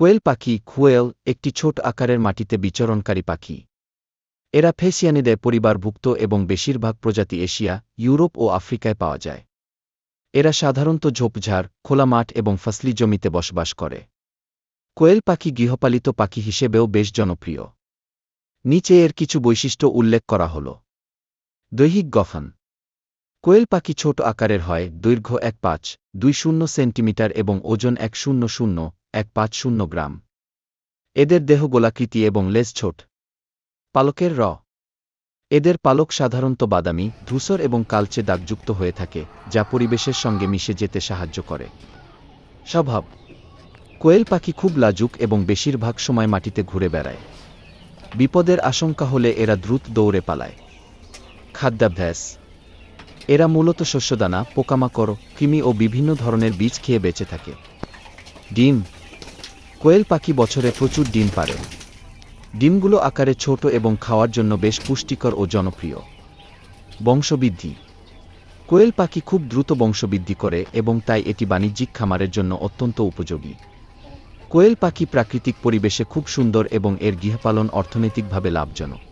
কোয়েল পাখি খুয়েল একটি ছোট আকারের মাটিতে বিচরণকারী পাখি। এরা ফেসিয়ানিদের পরিবারভুক্ত এবং বেশিরভাগ প্রজাতি এশিয়া, ইউরোপ ও আফ্রিকায় পাওয়া যায়। এরা সাধারণত ঝোপঝাড়, খোলা মাঠ এবং ফসলি জমিতে বসবাস করে। কোয়েল পাখি গৃহপালিত পাখি হিসেবেও বেশ জনপ্রিয়। নিচে এর কিছু বৈশিষ্ট্য উল্লেখ করা হল। দৈহিক গঠন। কোয়েল পাখি ছোট আকারের হয়, দৈর্ঘ্য এক পাঁচ, দুই শূন্য সেন্টিমিটার এবং ওজন এক শূন্য শূন্য এক পাঁচ শূন্য গ্রাম। এদের দেহ গোলাকৃতি এবং লেজ ছোট। পালকের র। এদের পালক সাধারণত বাদামি, ধূসর এবং কালচে দাগযুক্ত হয়ে থাকে, যা পরিবেশের সঙ্গে মিশে যেতে সাহায্য করে। স্বভাব। কোয়েল পাখি খুব লাজুক এবং বেশিরভাগ সময় মাটিতে ঘুরে বেড়ায়। বিপদের আশঙ্কা হলে এরা দ্রুত দৌড়ে পালায়। খাদ্যাভ্যাস। এরা মূলত শস্যদানা, পোকামাকড়, কৃমি ও বিভিন্ন ধরনের বীজ খেয়ে বেঁচে থাকে। ডিম। কোয়েল পাখি বছরে প্রচুর ডিম পারে। ডিমগুলো আকারে ছোট এবং খাওয়ার জন্য বেশ পুষ্টিকর ও জনপ্রিয়। বংশবৃদ্ধি। কোয়েল পাখি খুব দ্রুত বংশবৃদ্ধি করে এবং তাই এটি বাণিজ্যিক খামারের জন্য অত্যন্ত উপযোগী। কোয়েল পাখি প্রাকৃতিক পরিবেশে খুব সুন্দর এবং এর গৃহপালন অর্থনৈতিকভাবে লাভজনক।